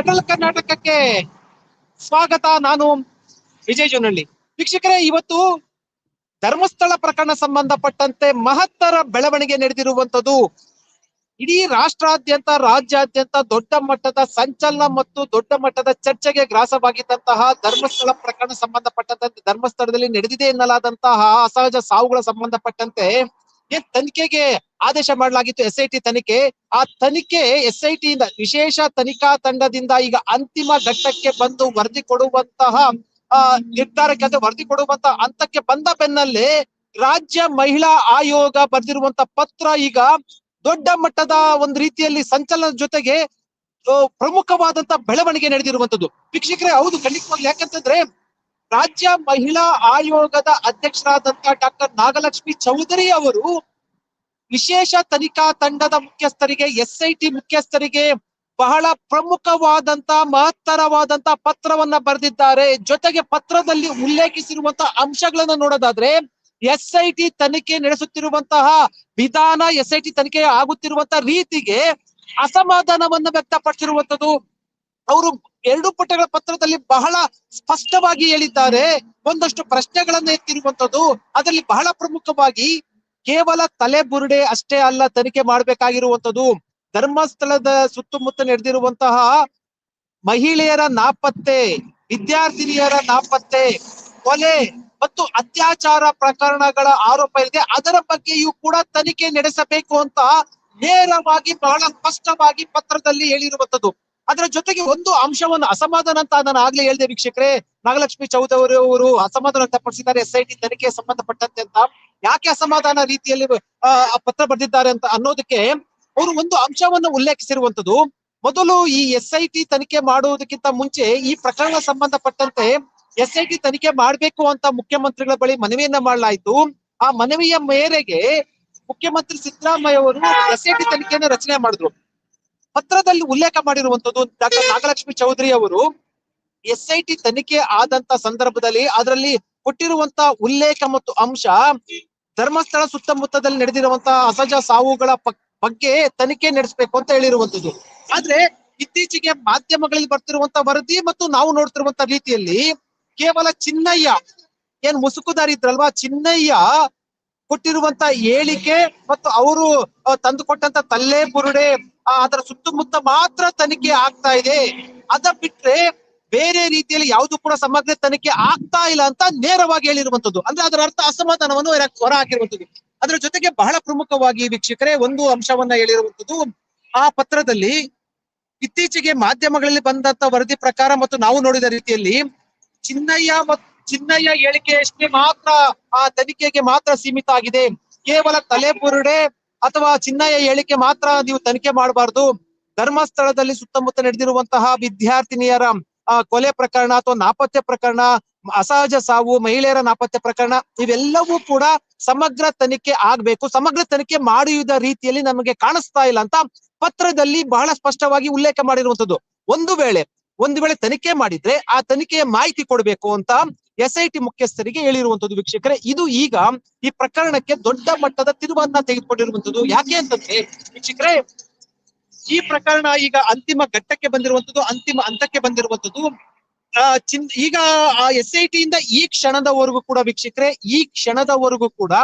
Federal ಕರ್ನಾಟಕಕ್ಕೆ ಸ್ವಾಗತ ನಾನು ವಿಜಯ್ ಜೋನಹಳ್ಳಿ ವೀಕ್ಷಕರೇ, ಇವತ್ತು ಧರ್ಮಸ್ಥಳ ಪ್ರಕರಣ ಸಂಬಂಧಪಟ್ಟಂತೆ ಮಹತ್ತರ ಬೆಳವಣಿಗೆ ನಡೆದಿರುವಂತದ್ದು ಇಡೀ ರಾಷ್ಟ್ರಾದ್ಯಂತ, ರಾಜ್ಯಾದ್ಯಂತ ದೊಡ್ಡ ಮಟ್ಟದ ಸಂಚಲನ ಮತ್ತು ದೊಡ್ಡ ಮಟ್ಟದ ಚರ್ಚೆಗೆ ಗ್ರಾಸವಾಗಿದ್ದಂತಹ ಧರ್ಮಸ್ಥಳ ಪ್ರಕರಣ ಸಂಬಂಧಪಟ್ಟಂತೆ, ಧರ್ಮಸ್ಥಳದಲ್ಲಿ ನಡೆದಿದೆ ಎನ್ನಲಾದಂತಹ ಅಸಹಜ ಸಾವುಗಳ ಸಂಬಂಧಪಟ್ಟಂತೆ ತನಿಖೆಗೆ ಆದೇಶ ಮಾಡಲಾಗಿತ್ತು. ಎಸ್ ಐ ಟಿ ತನಿಖೆ. ಆ ತನಿಖೆ ಎಸ್ ಐ ಟಿಯಿಂದ ವಿಶೇಷ ತನಿಖಾ ತಂಡದಿಂದ ಈಗ ಅಂತಿಮ ಘಟ್ಟಕ್ಕೆ ಬಂದು ವರದಿ ಕೊಡುವಂತಹ, ಆ, ನಿರ್ಧಾರಕ್ಕೆ ಅಂದ್ರೆ ವರದಿ ಕೊಡುವಂತಹ ಹಂತಕ್ಕೆ ಬಂದ ಬೆನ್ನಲ್ಲೇ ರಾಜ್ಯ ಮಹಿಳಾ ಆಯೋಗ ಬರೆದಿರುವಂತ ಪತ್ರ ಈಗ ದೊಡ್ಡ ಮಟ್ಟದ ಒಂದು ರೀತಿಯಲ್ಲಿ ಸಂಚಲನದ ಜೊತೆಗೆ ಪ್ರಮುಖವಾದಂತ ಬೆಳವಣಿಗೆ ನಡೆದಿರುವಂತದ್ದು. ವೀಕ್ಷಕರೇ, ಹೌದು, ಖಂಡಿತವಾಗ್ಲು. ಯಾಕಂತಂದ್ರೆ ರಾಜ್ಯ ಮಹಿಳಾ ಆಯೋಗದ ಅಧ್ಯಕ್ಷರಾದಂತಹ ಡಾಕ್ಟರ್ ನಾಗಲಕ್ಷ್ಮಿ ಚೌಧರಿ ಅವರು ವಿಶೇಷ ತನಿಖಾ ತಂಡದ ಮುಖ್ಯಸ್ಥರಿಗೆ ಎಸ್ ಐ ಟಿ ಮುಖ್ಯಸ್ಥರಿಗೆ ಬಹಳ ಪ್ರಮುಖವಾದಂತ, ಮಹತ್ತರವಾದಂತ ಪತ್ರವನ್ನ ಬರೆದಿದ್ದಾರೆ. ಜೊತೆಗೆ ಪತ್ರದಲ್ಲಿ ಉಲ್ಲೇಖಿಸಿರುವಂತಹ ಅಂಶಗಳನ್ನ ನೋಡೋದಾದ್ರೆ ಎಸ್ ಐ ತನಿಖೆ ನಡೆಸುತ್ತಿರುವಂತಹ ವಿಧಾನ ಎಸ್ ಐ ತನಿಖೆ ಆಗುತ್ತಿರುವಂತಹ ರೀತಿಗೆ ಅಸಮಾಧಾನವನ್ನು ವ್ಯಕ್ತಪಡಿಸಿರುವಂತದ್ದು ಅವರು ಎರಡು ಪುಟಗಳ ಪತ್ರದಲ್ಲಿ ಬಹಳ ಸ್ಪಷ್ಟವಾಗಿ ಹೇಳಿದ್ದಾರೆ. ಒಂದಷ್ಟು ಪ್ರಶ್ನೆಗಳನ್ನ ಎತ್ತಿರುವಂತದ್ದು. ಅದರಲ್ಲಿ ಬಹಳ ಪ್ರಮುಖವಾಗಿ ಕೇವಲ ತಲೆ ಬುರುಡೆ ಅಷ್ಟೇ ಅಲ್ಲ ತನಿಖೆ ಮಾಡಬೇಕಾಗಿರುವಂತದ್ದು. ಧರ್ಮಸ್ಥಳದ ಸುತ್ತಮುತ್ತ ನಡೆದಿರುವಂತಹ ಮಹಿಳೆಯರ ನಾಪತ್ತೆ, ವಿದ್ಯಾರ್ಥಿನಿಯರ ನಾಪತ್ತೆ, ಕೊಲೆ ಮತ್ತು ಅತ್ಯಾಚಾರ ಪ್ರಕರಣಗಳ ಆರೋಪ ಇದೆ. ಅದರ ಬಗ್ಗೆಯೂ ಕೂಡ ತನಿಖೆ ನಡೆಸಬೇಕು ಅಂತ ನೇರವಾಗಿ ಬಹಳ ಸ್ಪಷ್ಟವಾಗಿ ಪತ್ರದಲ್ಲಿ ಹೇಳಿರುವಂತದ್ದು. ಅದರ ಜೊತೆಗೆ ಒಂದು ಅಂಶವನ್ನು ಅಸಮಾಧಾನ ಅಂತ ನಾನು ಆಗ್ಲೇ ಹೇಳಿದೆ ವೀಕ್ಷಕರೇ, ನಾಗಲಕ್ಷ್ಮಿ ಚೌಧರಿ ಅವರು ಅಸಮಾಧಾನ ವ್ಯಕ್ತಪಡಿಸಿದ್ದಾರೆ. ಎಸ್ ಐ ಟಿ ತನಿಖೆ ಸಂಬಂಧಪಟ್ಟಂತೆ ಅಂತ ಯಾಕೆ ಅಸಮಾಧಾನ ರೀತಿಯಲ್ಲಿ ಪತ್ರ ಬರೆದಿದ್ದಾರೆ ಅಂತ ಅನ್ನೋದಕ್ಕೆ ಅವರು ಒಂದು ಅಂಶವನ್ನು ಉಲ್ಲೇಖಿಸಿರುವಂತದ್ದು ಮೊದಲು ಈ ಎಸ್ ಐ ಟಿ ತನಿಖೆ ಮಾಡುವುದಕ್ಕಿಂತ ಮುಂಚೆ ಈ ಪ್ರಕರಣ ಸಂಬಂಧಪಟ್ಟಂತೆ ಎಸ್ ಐ ಟಿ ತನಿಖೆ ಮಾಡಬೇಕು ಅಂತ ಮುಖ್ಯಮಂತ್ರಿಗಳ ಬಳಿ ಮನವಿಯನ್ನ ಮಾಡಲಾಯಿತು. ಆ ಮನವಿಯ ಮೇರೆಗೆ ಮುಖ್ಯಮಂತ್ರಿ ಸಿದ್ದರಾಮಯ್ಯ ಅವರು ಎಸ್ ಐ ಟಿ ತನಿಖೆಯನ್ನು ರಚನೆ ಮಾಡಿದ್ರು. ಪತ್ರದಲ್ಲಿ ಉಲ್ಲೇಖ ಮಾಡಿರುವಂತದ್ದು ಡಾಕ್ಟರ್ ನಾಗಲಕ್ಷ್ಮಿ ಚೌಧರಿ ಅವರು ಎಸ್ ಐ ಟಿ ತನಿಖೆ ಆದಂತ ಸಂದರ್ಭದಲ್ಲಿ ಅದರಲ್ಲಿ ಕೊಟ್ಟಿರುವಂತ ಉಲ್ಲೇಖ ಮತ್ತು ಅಂಶ ಧರ್ಮಸ್ಥಳ ಸುತ್ತಮುತ್ತದಲ್ಲಿ ನಡೆದಿರುವಂತಹ ಅಸಹಜ ಸಾವುಗಳ ಬಗ್ಗೆ ತನಿಖೆ ನಡೆಸಬೇಕು ಅಂತ ಹೇಳಿರುವಂತದ್ದು ಆದ್ರೆ ಇತ್ತೀಚೆಗೆ ಮಾಧ್ಯಮಗಳಲ್ಲಿ ಬರ್ತಿರುವಂತ ವರದಿ ಮತ್ತು ನಾವು ನೋಡ್ತಿರುವಂತ ರೀತಿಯಲ್ಲಿ ಕೇವಲ ಚಿನ್ನಯ್ಯ, ಏನ್ ಮುಸುಕುದಾರಿ ಇದ್ರಲ್ವಾ? ಚಿನ್ನಯ್ಯ ಕೊಟ್ಟಿರುವಂತ ಹೇಳಿಕೆ ಮತ್ತು ಅವರು ತಂದುಕೊಟ್ಟಂತ ತಲ್ಲೆ ಬುರುಡೆ ಅದರ ಸುತ್ತಮುತ್ತ ಮಾತ್ರ ತನಿಖೆ ಆಗ್ತಾ ಇದೆ. ಅದ ಬಿಟ್ರೆ ಬೇರೆ ರೀತಿಯಲ್ಲಿ ಯಾವುದು ಕೂಡ ಸಮಗ್ರ ತನಿಖೆ ಆಗ್ತಾ ಇಲ್ಲ ಅಂತ ನೇರವಾಗಿ ಹೇಳಿರುವಂತದ್ದು. ಅಂದ್ರೆ ಅದರ ಅರ್ಥ ಅಸಮಾಧಾನವನ್ನು ಹೊರ ಹಾಕಿರುವಂತದ್ದು ಅದರ ಜೊತೆಗೆ ಬಹಳ ಪ್ರಮುಖವಾಗಿ ವೀಕ್ಷಕರೇ, ಒಂದು ಅಂಶವನ್ನ ಹೇಳಿರುವಂತದ್ದು, ಆ ಪತ್ರದಲ್ಲಿ ಇತ್ತೀಚೆಗೆ ಮಾಧ್ಯಮಗಳಲ್ಲಿ ಬಂದಂತ ವರದಿ ಪ್ರಕಾರ ಮತ್ತು ನಾವು ನೋಡಿದ ರೀತಿಯಲ್ಲಿ ಚಿನ್ನಯ್ಯ ಮತ್ತು ಚಿನ್ನಯ್ಯ ಹೇಳಿಕೆಯಷ್ಟೇ ಮಾತ್ರ ಆ ತನಿಖೆಗೆ ಮಾತ್ರ ಸೀಮಿತ ಆಗಿದೆ. ಕೇವಲ ತಲೆ ಬುರುಡೆ ಅಥವಾ ಚಿನ್ನಯ್ಯ ಹೇಳಿಕೆ ಮಾತ್ರ ನೀವು ತನಿಖೆ ಮಾಡಬಾರ್ದು. ಧರ್ಮಸ್ಥಳದಲ್ಲಿ ಸುತ್ತಮುತ್ತ ನಡೆದಿರುವಂತಹ ವಿದ್ಯಾರ್ಥಿನಿಯರ ಕೊಲೆ ಪ್ರಕರಣ ಅಥವಾ ನಾಪತ್ತೆ ಪ್ರಕರಣ, ಅಸಹಜ ಸಾವು, ಮಹಿಳೆಯರ ನಾಪತ್ತೆ ಪ್ರಕರಣ, ಇವೆಲ್ಲವೂ ಕೂಡ ಸಮಗ್ರ ತನಿಖೆ ಆಗ್ಬೇಕು. ಸಮಗ್ರ ತನಿಖೆ ಮಾಡಿದ ರೀತಿಯಲ್ಲಿ ನಮಗೆ ಕಾಣಿಸ್ತಾ ಇಲ್ಲ ಅಂತ ಪತ್ರದಲ್ಲಿ ಬಹಳ ಸ್ಪಷ್ಟವಾಗಿ ಉಲ್ಲೇಖ ಮಾಡಿರುವಂತದ್ದು ಒಂದು ವೇಳೆ ಒಂದು ವೇಳೆ ತನಿಖೆ ಮಾಡಿದ್ರೆ ಆ ತನಿಖೆಯ ಮಾಹಿತಿ ಕೊಡಬೇಕು ಅಂತ ಎಸ್ ಐ ಟಿ ಮುಖ್ಯಸ್ಥರಿಗೆ ಹೇಳಿರುವಂತದ್ದು ವೀಕ್ಷಕರೇ, ಇದು ಈಗ ಈ ಪ್ರಕರಣಕ್ಕೆ ದೊಡ್ಡ ಮಟ್ಟದ ತಿರುವನ್ನ ತೆಗೆದುಕೊಂಡಿರುವಂತದ್ದು ಯಾಕೆ ಅಂತಂದ್ರೆ ವೀಕ್ಷಕರೇ, ಈ ಪ್ರಕರಣ ಈಗ ಅಂತಿಮ ಘಟ್ಟಕ್ಕೆ ಬಂದಿರುವಂತದ್ದು ಅಂತಿಮ ಹಂತಕ್ಕೆ ಬಂದಿರುವಂತದ್ದು ಚಿನ್, ಈಗ ಆ ಎಸ್ ಐ ಟಿಯಿಂದ ಈ ಕ್ಷಣದವರೆಗೂ ಕೂಡ ವೀಕ್ಷಕರೇ, ಈ ಕ್ಷಣದವರೆಗೂ ಕೂಡ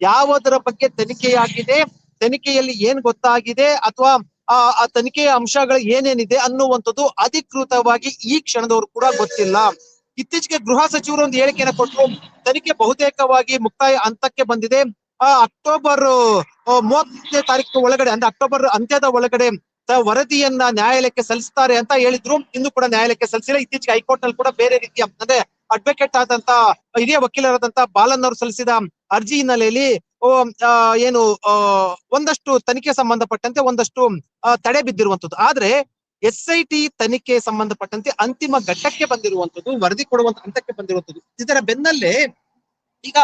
ಯಾವುದರ ಬಗ್ಗೆ ತನಿಖೆಯಾಗಿದೆ, ತನಿಖೆಯಲ್ಲಿ ಏನ್ ಗೊತ್ತಾಗಿದೆ, ಅಥವಾ ಆ ತನಿಖೆಯ ಅಂಶಗಳು ಏನೇನಿದೆ ಅನ್ನುವಂಥದ್ದು ಅಧಿಕೃತವಾಗಿ ಈ ಕ್ಷಣದವರು ಕೂಡ ಗೊತ್ತಿಲ್ಲ. ಇತ್ತೀಚೆಗೆ ಗೃಹ ಸಚಿವರು ಒಂದು ಹೇಳಿಕೆಯನ್ನು ಕೊಟ್ಟರು. ತನಿಖೆ ಬಹುತೇಕವಾಗಿ ಮುಕ್ತಾಯ ಹಂತಕ್ಕೆ ಬಂದಿದೆ. ಆ ಅಕ್ಟೋಬರ್ ಮೂವತ್ತನೇ ತಾರೀಕು ಒಳಗಡೆ, ಅಂದ್ರೆ ಅಕ್ಟೋಬರ್ ಅಂತ್ಯದ ಒಳಗಡೆ ವರದಿಯನ್ನ ನ್ಯಾಯಾಲಯಕ್ಕೆ ಸಲ್ಲಿಸ್ತಾರೆ ಅಂತ ಹೇಳಿದ್ರು. ಇನ್ನು ಕೂಡ ನ್ಯಾಯಾಲಯಕ್ಕೆ ಸಲ್ಲಿಸಿಲ್ಲ. ಇತ್ತೀಚೆಗೆ ಹೈಕೋರ್ಟ್ನಲ್ಲಿ ಕೂಡ ಬೇರೆ ರೀತಿಯ, ಅಂದ್ರೆ ಅಡ್ವೊಕೇಟ್ ಆದಂತ, ಹಿರಿಯ ವಕೀಲರಾದಂತ ಬಾಲನ್ ಅವರು ಸಲ್ಲಿಸಿದ ಅರ್ಜಿ ಹಿನ್ನೆಲೆಯಲ್ಲಿ ಏನು ಒಂದಷ್ಟು ತನಿಖೆ ಸಂಬಂಧಪಟ್ಟಂತೆ ಒಂದಷ್ಟು ತಡೆ ಬಿದ್ದಿರುವಂತದ್ದು. ಆದ್ರೆ ಎಸ್ ಐ ಟಿ ತನಿಖೆ ಸಂಬಂಧಪಟ್ಟಂತೆ ಅಂತಿಮ ಘಟ್ಟಕ್ಕೆ ಬಂದಿರುವಂತದ್ದು ವರದಿ ಕೊಡುವಂತ ಹಂತಕ್ಕೆ ಬಂದಿರುವಂತದ್ದು ಇದರ ಬೆನ್ನಲ್ಲೇ ಈಗ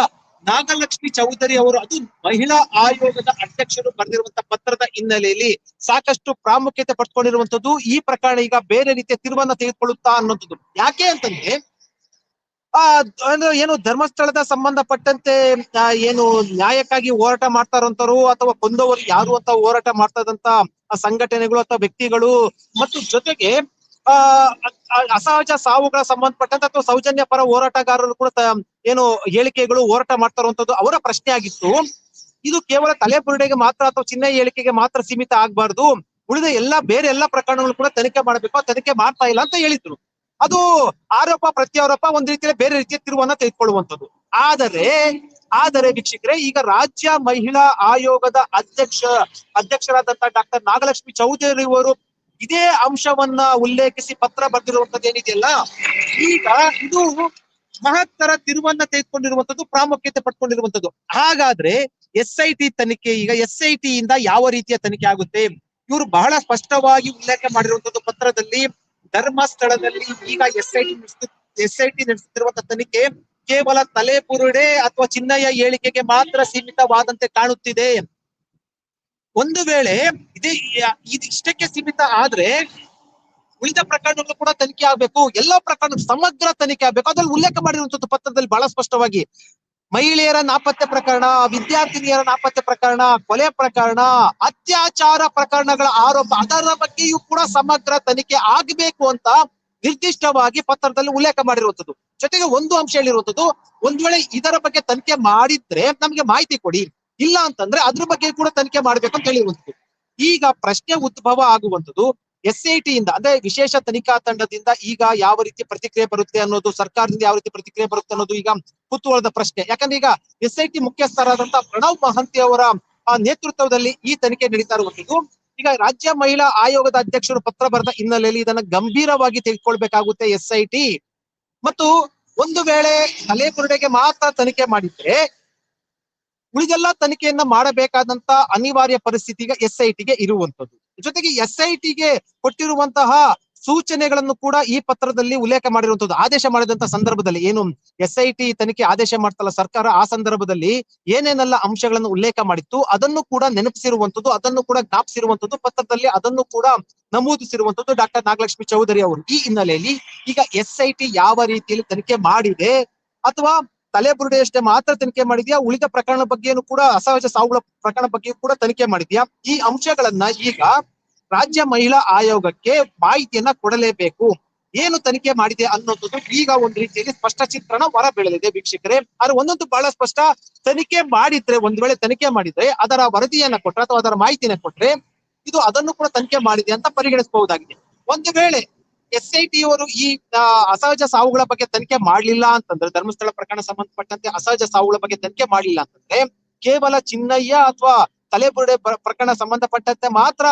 ನಾಗಲಕ್ಷ್ಮಿ ಚೌಧರಿ ಅವರು, ಅದು ಮಹಿಳಾ ಆಯೋಗದ ಅಧ್ಯಕ್ಷರು ಬರೆದಿರುವಂತಹ ಪತ್ರದ ಹಿನ್ನೆಲೆಯಲ್ಲಿ ಸಾಕಷ್ಟು ಪ್ರಾಮುಖ್ಯತೆ ಪಡ್ಕೊಂಡಿರುವಂತದ್ದು ಈ ಪ್ರಕರಣ ಈಗ ಬೇರೆ ರೀತಿಯ ತಿರುವನ್ನ ತೆಗೆದುಕೊಳ್ಳುತ್ತಾ ಅನ್ನೋದು. ಯಾಕೆ ಅಂತಂದ್ರೆ ಆ, ಅಂದ್ರೆ ಏನು ಧರ್ಮಸ್ಥಳದ ಸಂಬಂಧಪಟ್ಟಂತೆ ಏನು ನ್ಯಾಯಕ್ಕಾಗಿ ಹೋರಾಟ ಮಾಡ್ತಾ ಇರೋಂಥವ್ರು ಅಥವಾ ಕೊಂದವರು ಯಾರು ಅಂತ ಹೋರಾಟ ಮಾಡ್ತದಂತ ಸಂಘಟನೆಗಳು ಅಥವಾ ವ್ಯಕ್ತಿಗಳು ಮತ್ತು ಜೊತೆಗೆ, ಆ ಅಸಹಜ ಸಾವುಗಳ ಸಂಬಂಧಪಟ್ಟಂತ ಅಥವಾ ಸೌಜನ್ಯ ಪರ ಹೋರಾಟಗಾರರು ಕೂಡ ಏನು ಹೇಳಿಕೆಗಳು ಹೋರಾಟ ಮಾಡ್ತಾರಂತದ್ದು ಅವರ ಪ್ರಶ್ನೆ ಆಗಿತ್ತು. ಇದು ಕೇವಲ ತಲೆಬುರುಡೆಗೆ ಮಾತ್ರ ಅಥವಾ ಚಿನ್ನ ಹೇಳಿಕೆಗೆ ಮಾತ್ರ ಸೀಮಿತ ಆಗ್ಬಾರ್ದು. ಉಳಿದ ಎಲ್ಲಾ, ಬೇರೆ ಎಲ್ಲಾ ಪ್ರಕರಣಗಳು ಕೂಡ ತನಿಖೆ ಮಾಡಬೇಕು. ತನಿಖೆ ಮಾಡ್ತಾ ಇಲ್ಲ ಅಂತ ಹೇಳಿದ್ರು. ಅದು ಆರೋಪ, ಪ್ರತ್ಯಾರೋಪ ಒಂದ್ ರೀತಿಯಲ್ಲಿ ಬೇರೆ ರೀತಿಯ ತಿರುವನ್ನ ತೆಗೆದುಕೊಳ್ಳುವಂಥದ್ದು. ಆದರೆ ಆದರೆ ವೀಕ್ಷಕರೇ, ಈಗ ರಾಜ್ಯ ಮಹಿಳಾ ಆಯೋಗದ ಅಧ್ಯಕ್ಷ ಅಧ್ಯಕ್ಷರಾದಂತಹ ಡಾಕ್ಟರ್ ನಾಗಲಕ್ಷ್ಮಿ ಚೌಧರಿ ಅವರು ಇದೇ ಅಂಶವನ್ನ ಉಲ್ಲೇಖಿಸಿ ಪತ್ರ ಬರೆದಿರುವಂತದ್ದು ಏನಿದೆಯಲ್ಲ, ಈಗ ಇದು ಮಹತ್ತರ ತಿರುವನ್ನ ತೆಗೆದುಕೊಂಡಿರುವಂತದ್ದು ಪ್ರಾಮುಖ್ಯತೆ ಪಡ್ಕೊಂಡಿರುವಂತದ್ದು ಹಾಗಾದ್ರೆ ಎಸ್ ಐ ಟಿ ತನಿಖೆ, ಈಗ ಎಸ್ ಐ ಟಿ ಇಂದ ಯಾವ ರೀತಿಯ ತನಿಖೆ ಆಗುತ್ತೆ? ಇವರು ಬಹಳ ಸ್ಪಷ್ಟವಾಗಿ ಉಲ್ಲೇಖ ಮಾಡಿರುವಂತದ್ದು ಪತ್ರದಲ್ಲಿ ಧರ್ಮಸ್ಥಳದಲ್ಲಿ ಈಗ S I T S I T ನಡೆಸುತ್ತಿರುವಂತಹ ತನಿಖೆ ಕೇವಲ ತಲೆ ಬುರುಡೆ ಅಥವಾ ಚಿನ್ನಯ್ಯ ಹೇಳಿಕೆಗೆ ಮಾತ್ರ ಸೀಮಿತವಾದಂತೆ ಕಾಣುತ್ತಿದೆ. ಒಂದು ವೇಳೆ ಇದೇ ಇದು ಇಷ್ಟಕ್ಕೆ ಸೀಮಿತ ಆದ್ರೆ ಉಳಿದ ಪ್ರಕರಣಗಳು ಕೂಡ ತನಿಖೆ ಆಗ್ಬೇಕು. ಎಲ್ಲಾ ಪ್ರಕರಣ ಸಮಗ್ರ ತನಿಖೆ ಆಗ್ಬೇಕು. ಅದ್ರಲ್ಲಿ ಉಲ್ಲೇಖ ಮಾಡಿರುವಂತದ್ದು ಪತ್ರದಲ್ಲಿ ಬಹಳ ಸ್ಪಷ್ಟವಾಗಿ ಮಹಿಳೆಯರ ನಾಪತ್ತೆ ಪ್ರಕರಣ, ವಿದ್ಯಾರ್ಥಿನಿಯರ ನಾಪತ್ತೆ ಪ್ರಕರಣ, ಕೊಲೆ ಪ್ರಕರಣ, ಅತ್ಯಾಚಾರ ಪ್ರಕರಣಗಳ ಆರೋಪ, ಅದರ ಬಗ್ಗೆಯೂ ಕೂಡ ಸಮಗ್ರ ತನಿಖೆ ಆಗಬೇಕು ಅಂತ ನಿರ್ದಿಷ್ಟವಾಗಿ ಪತ್ರದಲ್ಲಿ ಉಲ್ಲೇಖ ಮಾಡಿರುವಂತದ್ದು ಜೊತೆಗೆ ಒಂದು ಅಂಶ ಹೇಳಿರುವಂತದ್ದು ಒಂದ್ ವೇಳೆ ಇದರ ಬಗ್ಗೆ ತನಿಖೆ ಮಾಡಿದ್ರೆ ನಮ್ಗೆ ಮಾಹಿತಿ ಕೊಡಿ. ಇಲ್ಲ ಅಂತಂದ್ರೆ ಅದ್ರ ಬಗ್ಗೆ ಕೂಡ ತನಿಖೆ ಮಾಡ್ಬೇಕು ಅಂತ ಹೇಳಿರುವಂತದ್ದು ಈಗ ಪ್ರಶ್ನೆ ಉದ್ಭವ ಆಗುವಂತದ್ದು ಎಸ್ ಇಂದ, ಅಂದ್ರೆ ವಿಶೇಷ ತನಿಖಾ ತಂಡದಿಂದ ಈಗ ಯಾವ ರೀತಿ ಪ್ರತಿಕ್ರಿಯೆ ಬರುತ್ತೆ ಅನ್ನೋದು, ಸರ್ಕಾರದಿಂದ ಯಾವ ರೀತಿ ಪ್ರತಿಕ್ರಿಯೆ ಬರುತ್ತೆ ಅನ್ನೋದು ಈಗ ಕುತೂಹಲದ ಪ್ರಶ್ನೆ. ಯಾಕಂದ್ರೆ ಈಗ ಎಸ್ ಐ ಟಿ ಮುಖ್ಯಸ್ಥರಾದಂತಹ ಪ್ರಣವ್ ಮಹಂತಿ ಅವರ ನೇತೃತ್ವದಲ್ಲಿ ಈ ತನಿಖೆ ನಡೀತಾ ಇರುವಂತದ್ದು ಈಗ ರಾಜ್ಯ ಮಹಿಳಾ ಆಯೋಗದ ಅಧ್ಯಕ್ಷರು ಪತ್ರ ಬರೆದ ಹಿನ್ನೆಲೆಯಲ್ಲಿ ಇದನ್ನ ಗಂಭೀರವಾಗಿ ತೆಗೆದುಕೊಳ್ಬೇಕಾಗುತ್ತೆ ಎಸ್ ಐ ಟಿ. ಮತ್ತು ಒಂದು ವೇಳೆ ತಲೆಬುರುಡೆಗೆ ಮಾತ್ರ ತನಿಖೆ ಮಾಡಿದ್ರೆ, ಉಳಿದೆಲ್ಲ ತನಿಖೆಯನ್ನ ಮಾಡಬೇಕಾದಂತ ಅನಿವಾರ್ಯ ಪರಿಸ್ಥಿತಿ ಈಗ ಟಿಗೆ ಇರುವಂತದ್ದು ಜೊತೆಗೆ ಎಸ್ ಐ ಟಿಗೆ ಕೊಟ್ಟಿರುವಂತಹ ಸೂಚನೆಗಳನ್ನು ಕೂಡ ಈ ಪತ್ರದಲ್ಲಿ ಉಲ್ಲೇಖ ಮಾಡಿರುವಂತದ್ದು ಆದೇಶ ಮಾಡಿದಂತ ಸಂದರ್ಭದಲ್ಲಿ ಏನು ಎಸ್ ಐ ಟಿ ತನಿಖೆ ಆದೇಶ ಮಾಡ್ತಲ್ಲ ಸರ್ಕಾರ, ಆ ಸಂದರ್ಭದಲ್ಲಿ ಏನೇನೆಲ್ಲ ಅಂಶಗಳನ್ನು ಉಲ್ಲೇಖ ಮಾಡಿತ್ತು, ಅದನ್ನು ಕೂಡ ನೆನಪಿಸಿರುವಂತದ್ದು ಅದನ್ನು ಕೂಡ ಜ್ಞಾಪಿಸಿರುವಂತದ್ದು ಪತ್ರದಲ್ಲಿ ಅದನ್ನು ಕೂಡ ನಮೂದಿಸಿರುವಂತದ್ದು ಡಾಕ್ಟರ್ ನಾಗಲಕ್ಷ್ಮಿ ಚೌಧರಿ ಅವರು. ಈ ಹಿನ್ನೆಲೆಯಲ್ಲಿ ಈಗ ಎಸ್ ಐ ಟಿ ಯಾವ ರೀತಿಯಲ್ಲಿ ತನಿಖೆ ಮಾಡಿದೆ, ಅಥವಾ ತಲೆಬುರುಡೆಯಷ್ಟೇ ಮಾತ್ರ ತನಿಖೆ ಮಾಡಿದ್ಯಾ? ಉಳಿದ ಪ್ರಕರಣ ಬಗ್ಗೆನೂ ಕೂಡ ಅಸಹಜ ಸಾವುಗಳ ಪ್ರಕರಣ ಬಗ್ಗೆ ಕೂಡ ತನಿಖೆ ಮಾಡಿದ್ಯಾ? ಈ ಅಂಶಗಳನ್ನ ಈಗ ರಾಜ್ಯ ಮಹಿಳಾ ಆಯೋಗಕ್ಕೆ ಮಾಹಿತಿಯನ್ನ ಕೊಡಲೇಬೇಕು. ಏನು ತನಿಖೆ ಮಾಡಿದೆ ಅನ್ನೋದು ಈಗ ಒಂದು ರೀತಿಯಲ್ಲಿ ಸ್ಪಷ್ಟ ಚಿತ್ರಣ ಹೊರ ಬೀಳಲಿದೆ ವೀಕ್ಷಕರೇ. ಆದ್ರೆ ಒಂದೊಂದು ಬಹಳ ಸ್ಪಷ್ಟ. ತನಿಖೆ ಮಾಡಿದ್ರೆ ಒಂದ್ ವೇಳೆ ತನಿಖೆ ಮಾಡಿದ್ರೆ ಅದರ ವರದಿಯನ್ನ ಕೊಟ್ರೆ ಅಥವಾ ಅದರ ಮಾಹಿತಿಯನ್ನ ಕೊಟ್ರೆ ಇದು ಅದನ್ನು ಕೂಡ ತನಿಖೆ ಮಾಡಿದೆ ಅಂತ ಪರಿಗಣಿಸಬಹುದಾಗಿದೆ. ಒಂದು ವೇಳೆ ಎಸ್ ಐ ಟಿ ಅವರು ಈ ಅಸಹಜ ಸಾವುಗಳ ಬಗ್ಗೆ ತನಿಖೆ ಮಾಡಲಿಲ್ಲ ಅಂತಂದ್ರೆ, ಧರ್ಮಸ್ಥಳ ಪ್ರಕರಣ ಸಂಬಂಧಪಟ್ಟಂತೆ ಅಸಹಜ ಸಾವುಗಳ ಬಗ್ಗೆ ತನಿಖೆ ಮಾಡಲಿಲ್ಲ ಅಂತಂದ್ರೆ, ಕೇವಲ ಚಿನ್ನಯ್ಯ ಅಥವಾ ತಲೆಬುರುಡೆ ಪ್ರ- ಪ್ರಕರಣ ಸಂಬಂಧಪಟ್ಟಂತೆ ಮಾತ್ರ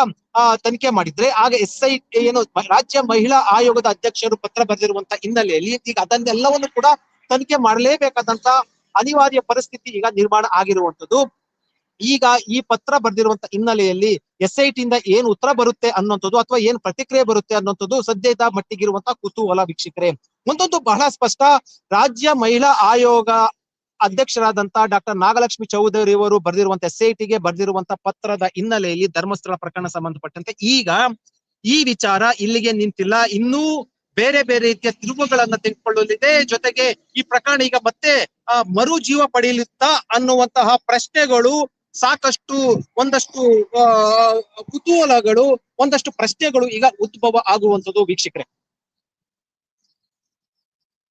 ತನಿಖೆ ಮಾಡಿದ್ರೆ, ಆಗ ಎಸ್ ಐ ಏನು ರಾಜ್ಯ ಮಹಿಳಾ ಆಯೋಗದ ಅಧ್ಯಕ್ಷರು ಪತ್ರ ಬರೆದಿರುವಂತ ಹಿನ್ನೆಲೆಯಲ್ಲಿ ಈಗ ಅದನ್ನೆಲ್ಲವನ್ನು ಕೂಡ ತನಿಖೆ ಮಾಡಲೇಬೇಕಾದಂತ ಅನಿವಾರ್ಯ ಪರಿಸ್ಥಿತಿ ಈಗ ನಿರ್ಮಾಣ ಆಗಿರುವಂತದ್ದು ಈಗ ಈ ಪತ್ರ ಬರೆದಿರುವಂತ ಹಿನ್ನೆಲೆಯಲ್ಲಿ ಎಸ್ ಐ ಟಿಯಿಂದ ಏನ್ ಉತ್ತರ ಬರುತ್ತೆ ಅನ್ನೋಂಥದ್ದು ಅಥವಾ ಏನ್ ಪ್ರತಿಕ್ರಿಯೆ ಬರುತ್ತೆ ಅನ್ನೋಂಥದ್ದು ಸದ್ಯದ ಮಟ್ಟಿಗಿರುವಂತಹ ಕುತೂಹಲ ವೀಕ್ಷಕರೇ. ಒಂದೊಂದು ಬಹಳ ಸ್ಪಷ್ಟ, ರಾಜ್ಯ ಮಹಿಳಾ ಆಯೋಗ ಅಧ್ಯಕ್ಷರಾದಂತ ಡಾಕ್ಟರ್ ನಾಗಲಕ್ಷ್ಮಿ ಚೌಧರಿ ಅವರು ಬರೆದಿರುವಂತ ಎಸ್ ಐ ಟಿಗೆ ಬರೆದಿರುವಂತ ಪತ್ರದ ಹಿನ್ನೆಲೆಯಲ್ಲಿ ಧರ್ಮಸ್ಥಳ ಪ್ರಕರಣ ಸಂಬಂಧಪಟ್ಟಂತೆ ಈಗ ಈ ವಿಚಾರ ಇಲ್ಲಿಗೆ ನಿಂತಿಲ್ಲ. ಇನ್ನೂ ಬೇರೆ ಬೇರೆ ರೀತಿಯ ತಿರುವುಗಳನ್ನ ತೆಗೆದುಕೊಳ್ಳಲಿದೆ. ಜೊತೆಗೆ ಈ ಪ್ರಕರಣ ಈಗ ಮತ್ತೆ ಮರು ಜೀವ ಪಡೆಯಲಿತ್ತ ಅನ್ನುವಂತಹ ಪ್ರಶ್ನೆಗಳು ಸಾಕಷ್ಟು ಒಂದಷ್ಟು ಕುತೂಹಲಗಳು ಒಂದಷ್ಟು ಪ್ರಶ್ನೆಗಳು ಈಗ ಉದ್ಭವ ಆಗುವಂತದ್ದು ವೀಕ್ಷಕರೇ.